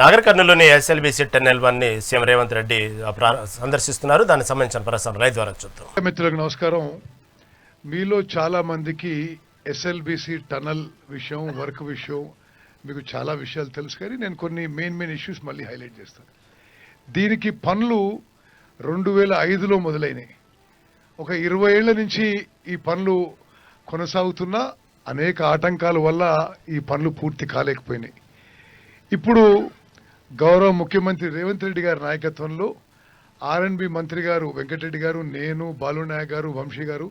నాగర్ కర్నూలులోని SLBC tunnel వన్ని CM Revanth Reddy సందర్శిస్తున్నారు. దానికి సంబంధించిన ప్రసారం రైతు ద్వారా చూద్దాం. మిత్రులకు నమస్కారం. మీలో చాలా మందికి ఎస్ఎల్బిసి టనల్ విషయం వర్క్ విషయం మీకు చాలా విషయాలు తెలుసు కానీ నేను కొన్ని మెయిన్ మెయిన్ ఇష్యూస్ మళ్ళీ హైలైట్ చేస్తాను. దీనికి పనులు రెండు వేల ఐదులో మొదలైనవి ఒక ఇరవై ఏళ్ళ నుంచి ఈ పనులు కొనసాగుతున్నా అనేక ఆటంకాల వల్ల ఈ పనులు పూర్తి కాలేకపోయినాయి. ఇప్పుడు గౌరవ ముఖ్యమంత్రి రేవంత్ రెడ్డి గారి నాయకత్వంలో ఆర్ఎన్బి మంత్రి గారు వెంకటరెడ్డి గారు నేను బాలునాయక్ గారు వంశీ గారు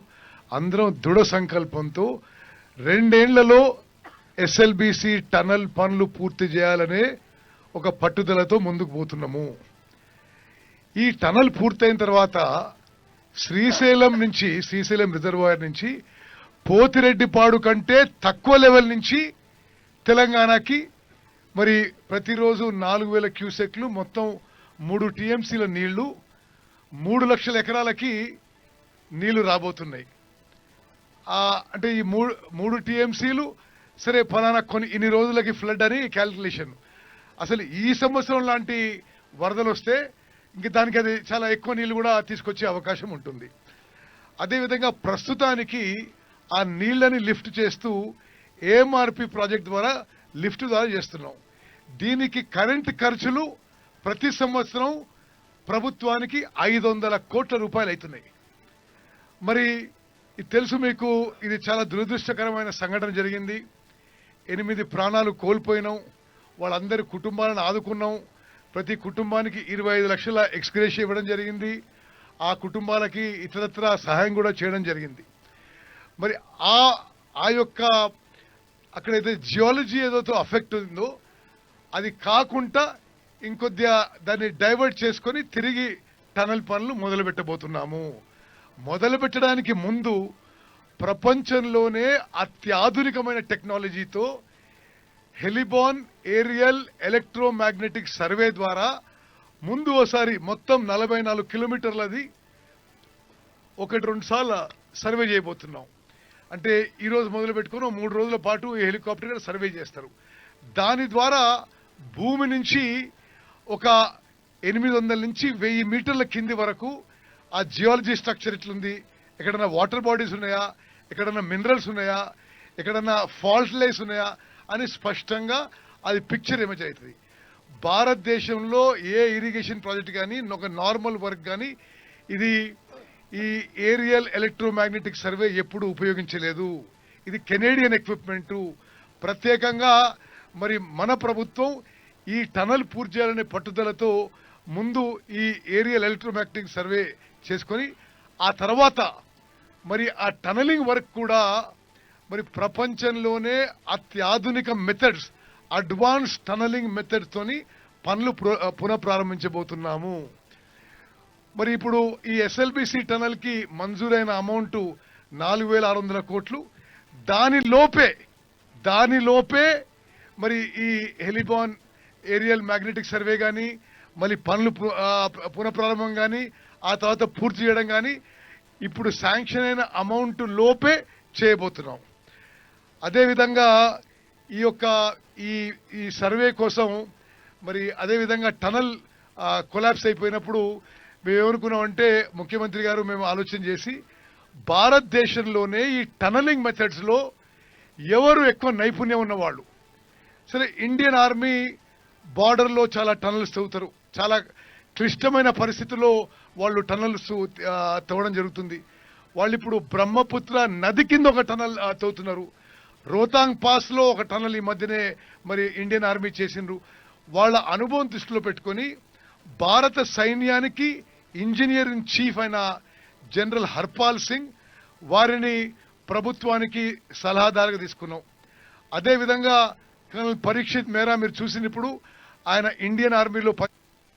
అందరం దృఢ సంకల్పంతో రెండేళ్ళలో ఎస్ఎల్బిసి టనల్ పనులు పూర్తి చేయాలనే ఒక పట్టుదలతో ముందుకు పోతున్నాము. ఈ టనల్ పూర్తయిన తర్వాత శ్రీశైలం నుంచి శ్రీశైలం రిజర్వాయర్ నుంచి పోతిరెడ్డిపాడు కంటే తక్కువ లెవెల్ నుంచి తెలంగాణకి మరి ప్రతిరోజు నాలుగు వేల క్యూసెక్లు మొత్తం మూడు టీఎంసీల నీళ్ళు మూడు లక్షల ఎకరాలకి నీళ్ళు రాబోతున్నాయి. అంటే ఈ మూడు మూడు టీఎంసీలు సరే ఫలానా కొన్ని ఇన్ని రోజులకి ఫ్లడ్ అని క్యాల్కులేషన్. అసలు ఈ సంవత్సరం లాంటి వరదలు వస్తే ఇంక దానికి అది చాలా ఎక్కువ నీళ్ళు కూడా తీసుకొచ్చే అవకాశం ఉంటుంది. అదేవిధంగా ప్రస్తుతానికి ఆ నీళ్ళని లిఫ్ట్ చేస్తూ ఏఎంఆర్పి ప్రాజెక్ట్ ద్వారా లిఫ్ట్ ద్వారా చేస్తున్నాం. దీనికి కరెంట్ ఖర్చులు ప్రతి సంవత్సరం ప్రభుత్వానికి ఐదు వందల కోట్ల రూపాయలు అవుతున్నాయి. మరి తెలుసు మీకు ఇది చాలా దురదృష్టకరమైన సంఘటన జరిగింది. ఎనిమిది ప్రాణాలు కోల్పోయినాం. వాళ్ళందరి కుటుంబాలను ఆదుకున్నాం. ప్రతి కుటుంబానికి ఇరవై ఐదు లక్షల ఎక్స్గ్రేషన్ ఇవ్వడం జరిగింది. ఆ కుటుంబాలకి ఇతరత్ర సహాయం కూడా చేయడం జరిగింది. మరి ఆ ఆ యొక్క అక్కడైతే జియాలజీ ఏదైతే అఫెక్ట్ ఉందో అది కాకుండా ఇంకొద్దిగా దాన్ని డైవర్ట్ చేసుకొని తిరిగి టనల్ పనులు మొదలుపెట్టబోతున్నాము. మొదలుపెట్టడానికి ముందు ప్రపంచంలోనే అత్యాధునికమైన టెక్నాలజీతో హెలిబాన్ ఏరియల్ ఎలక్ట్రోమాగ్నెటిక్ సర్వే ద్వారా ముందు ఓసారి మొత్తం నలభై నాలుగు కిలోమీటర్లది ఒకటి రెండు సార్లు సర్వే చేయబోతున్నాం. అంటే ఈరోజు మొదలు పెట్టుకుని మూడు రోజుల పాటు ఈ హెలికాప్టర్ సర్వే చేస్తారు. దాని ద్వారా భూమి నుంచి ఒక ఎనిమిది వందల నుంచి వెయ్యి మీటర్ల కింది వరకు ఆ జియాలజీ స్ట్రక్చర్ ఎట్లుంది? ఎక్కడైనా వాటర్ బాడీస్ ఉన్నాయా? ఎక్కడైనా మినరల్స్ ఉన్నాయా? ఎక్కడన్నా ఫాల్ట్ లైన్స్ ఉన్నాయా? అని స్పష్టంగా అది పిక్చర్ ఇమేజ్ అవుతుంది. భారతదేశంలో ఏ ఇరిగేషన్ ప్రాజెక్ట్ కానీ ఒక నార్మల్ వర్క్ కానీ ఇది ఈ ఏరియల్ ఎలక్ట్రోమాగ్నెటిక్ సర్వే ఎప్పుడు ఉపయోగించలేదు. ఇది కెనేడియన్ ఎక్విప్మెంటు. ప్రత్యేకంగా మరి మన ప్రభుత్వం ఈ టనల్ పూర్తి చేయాలనే పట్టుదలతో ముందు ఈ ఏరియల్ ఎలక్ట్రోమాగ్నెటిక్ సర్వే చేసుకొని ఆ తర్వాత మరి ఆ టనలింగ్ వర్క్ కూడా మరి ప్రపంచంలోనే అత్యాధునిక మెథడ్స్ అడ్వాన్స్ టనలింగ్ మెథడ్స్తోని పనులు పునః పునఃప్రారంభించబోతున్నాము. మరి ఇప్పుడు ఈ ఎస్ఎల్బిసి టనల్కి మంజూరైన అమౌంట్ నాలుగు వేల ఆరు వందల కోట్లు. దానిలోపే దానిలోపే మరి ఈ హెలిబాన్ ఏరియల్ మ్యాగ్నెటిక్ సర్వే కానీ మళ్ళీ పనులు పునఃప్రారంభం కానీ ఆ తర్వాత పూర్తి చేయడం కానీ ఇప్పుడు శాంక్షన్ అయిన అమౌంట్ లోపే చేయబోతున్నాం. అదేవిధంగా ఈ యొక్క ఈ ఈ సర్వే కోసం మరి అదేవిధంగా టనల్ కొలాప్స్ అయిపోయినప్పుడు మేమేమనుకున్నామంటే ముఖ్యమంత్రి గారు మేము ఆలోచన చేసి భారతదేశంలోనే ఈ టనలింగ్ మెథడ్స్లో ఎవరు ఎక్కువ నైపుణ్యం ఉన్నవాళ్ళు? సరే ఇండియన్ ఆర్మీ బార్డర్లో చాలా టనల్స్ తవ్వుతారు. చాలా క్లిష్టమైన పరిస్థితుల్లో వాళ్ళు టనల్స్ తవ్వడం జరుగుతుంది. వాళ్ళు ఇప్పుడు బ్రహ్మపుత్ర నది కింద ఒక టనల్ తవ్వుతున్నారు. రోతాంగ్ పాస్లో ఒక టనల్ ఈ మధ్యనే మరి ఇండియన్ ఆర్మీ చేసిండ్రు. వాళ్ళ అనుభవం దృష్టిలో పెట్టుకొని భారత సైన్యానికి ఇంజనీర్ ఇన్ చీఫ్ అయిన జనరల్ హర్పాల్ సింగ్ వారిని ప్రభుత్వానికి సలహాదారుగా తీసుకున్నాం. అదేవిధంగా కర్నల్ పరీక్షిత్ మేరా మీరు చూసినప్పుడు ఆయన ఇండియన్ ఆర్మీలో ప-